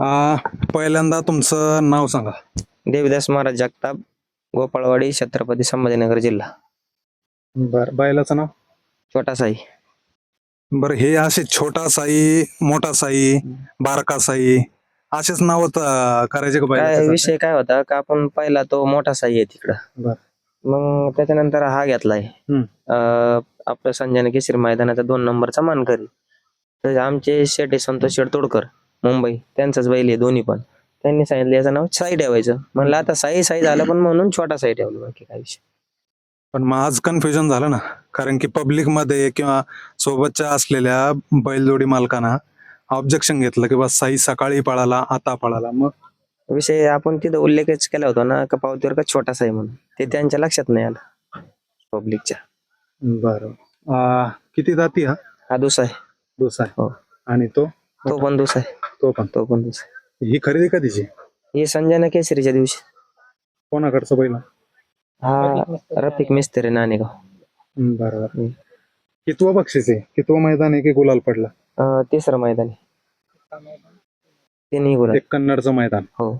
आ, पहिल्यांदा तुमचं नाव सांगा. देवीदास महाराज जगताप गोपाळवाडी छत्रपती संभाजीनगर जिल्हा. बर बैलाचं नाव? छोटा साई. बरं हे असे छोटा साई मोठा साई बारका साई असेच नाव करायचे का काय बैलाचे? विषय काय होता का आपण पहिला तो मोठा साई आहे तिकडं. बर. मग त्याच्यानंतर हा घेतलाय. हम्म. अं, आपलं संजय केसरी मैदानाचा दोन नंबरचा मानकरी. तर आमचे शेटे संतोष शेट तोडकर. मुंबई. त्यांचाच बैल आहे दोन्ही पण. त्यांनी सांगितलं याचं नाव साई ठेवायचं. म्हणलं आता साई साई झालं पण म्हणून छोटा साई ठेवलं बाकी काय विषय. पण मग आज कन्फ्युजन झालं ना. कारण की पब्लिकमध्ये किंवा सोबतच्या असलेल्या बैलजोडी मालकांना ऑब्जेक्शन घेतलं की बा साई सकाळी पळाला आता पळाला. मग? विषय आपण तिथं उल्लेखच केला होता ना का पावतीवर का छोटा साई म्हणून. ते त्यांच्या लक्षात नाही आलं. पब्लिकच्या बरं. किती जाती हा? हा दुसरा आहे. दुसरा हो. आणि तो? तो पण दुसरा आहे. तो पण. तो पण दुसरा. ही खरेदी कधीची? हे संजय केसरीच्या दिवशी. कोणाकडचं बैल हा रफिक मिस्त्री नाणेगाव बरोबर. हम्म. कितवं बक्षीस आहे? कितवं मैदान आहे की गुलाल पडला? अं, तिसरं मैदान आहे. तिन्ही गुलाल. एक कन्नडचं मैदान. हो.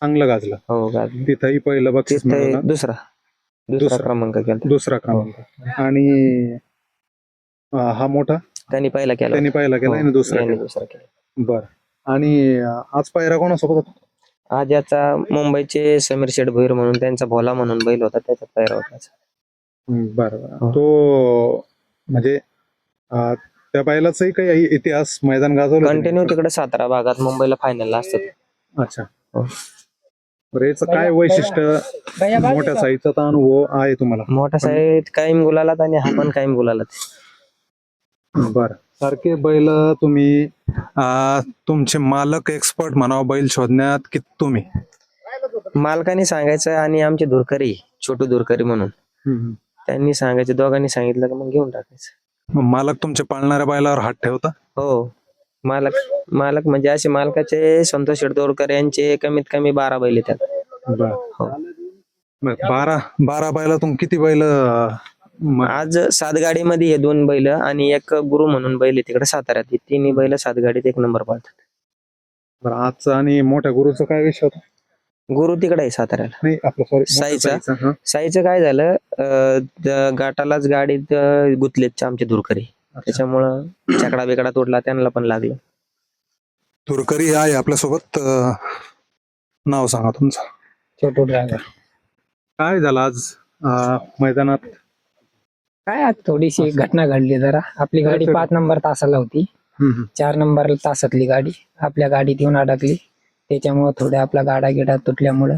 चांगलं गाजलं. हो गाजलं. तिथंही पहिलं बक्षीस तिथं मिळवलं दुसरा. दुसरा दुसरा. क्रमांक केला दुसरा क्रमांक. आणि अं, हा मोठा? त्यांनी पहिला केला त्यांनी पहिला केला आणि हो, दुसरा यांनी केला. दुसरा केला. बर. आणि आज पायरा कोणासोबत होता आज याचा मुंबईचे समीर शेठ भोईर म्हणून त्यांचा भोला म्हणून बैल होता त्याचा पैरा होता. बर हो. तो म्हणजे अं, त्या बैलाचाही काही इतिहास मैदान गाजवलं कंटिन्यू? तिकडे सातारा भागात मुंबईला फायनलला असतात अच्छा हो. बरं याचं काय वैशिष्ट्य मोठ्या साईजचा अनुभव आहे तुम्हाला मोठा साईड कायम गुलालात आणि हा पण कायम गुलालात बर. सारखे बैल तुम्ही अं, तुमचे मालक एक्सपर्ट म्हणावं बैल शोधण्यात की तुम्ही? मालकाने सांगायचं आणि आमचे धुरकरी छोटू धुरकरी म्हणून. त्यांनी सांगायचं दोघांनी सांगितलं का मग घेऊन टाकायचं. मग मालक तुमचे पाळणाऱ्या बैलावर हात ठेवता? हो. मालक मालक म्हणजे असे मालकाचे संतोष शेडतोडकर यांचे कमीत कमी बारा बैल येतात. बर. हो. मग बारा बारा बैलातून किती बैल अं, आज सात गाडीमध्ये हे दोन बैल आणि एक गुरु म्हणून बैल आहे तिकडे साताऱ्यात. हे तिन्ही बैल सात गाडीत एक नंबर पाळतात. बरं आजचं आणि मोठ्या गुरुचा काय विषय होता? गुरु तिकडे आहे साताऱ्याला. नाही आपलं सॉरी साईचा? साईचं काय झालं अं, द- गाठालाच गाडीत अं, गुतलेत आमचे धुरकरी. त्याच्यामुळं चकडा बिकडा तोडला त्यांना पण लागलं. तुरकरी आहे आपल्यासोबत अं, नाव सांगा तुमचं. छोटू ड्रायव्हर. काय झालं आज अं, मैदानात? काय आज थोडीशी घटना घडली जरा. आपली गाडी. पाच नंबर तासाला होती. हम्म, चार नंबर तासातली गाडी. आपल्या गाडीत येऊन अडकली. त्याच्यामुळे थोड्या आपला गाडा गिडा तुटल्यामुळं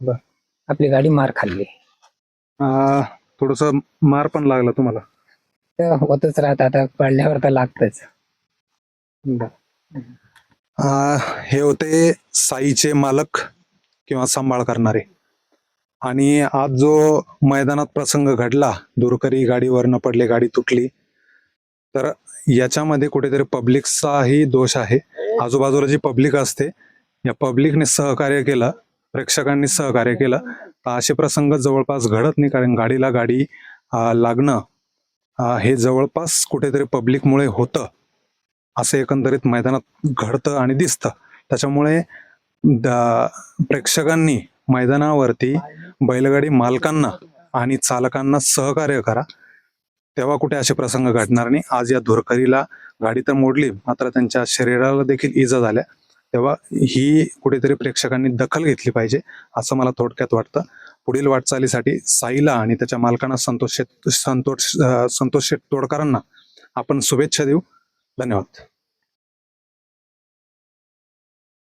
बर. आपली गाडी मार खाल्ली. थोडस मार पण लागला तुम्हाला? तर होतच राहत. आता पडल्यावर तर लागतच. अं, हे होते साईचे मालक किंवा सांभाळ करणारे. आणि आज जो मैदानात प्रसंग घडला दुरकरी गाडीवरनं पडले गाडी तुटली तर याच्यामध्ये कुठेतरी पब्लिकचाही दोष आहे. आजूबाजूला जी पब्लिक असते या पब्लिकने सहकार्य केलं प्रेक्षकांनी सहकार्य केलं तर असे प्रसंग जवळपास घडत नाही. कारण गाडीला गाडी लागणं हे जवळपास कुठेतरी पब्लिकमुळे होतं. असं एकंदरीत मैदानात घडतं आणि दिसतं. त्याच्यामुळे प्रेक्षकांनी मैदानावरती बैलगाडी मालकांना आणि चालकांना सहकार्य करा. तेव्हा कुठे असे प्रसंग घडणार नाही. आज या धुरकरीला गाडी तर मोडली मात्र त्यांच्या शरीराला देखील इजा झाल्या. तेव्हा ही कुठेतरी प्रेक्षकांनी दखल घेतली पाहिजे असं मला थोडक्यात वाटतं. पुढील वाटचालीसाठी साईला आणि त्याच्या मालकांना संतोष संतोष संतोष शेट तोडकरांना आपण शुभेच्छा देऊ. धन्यवाद.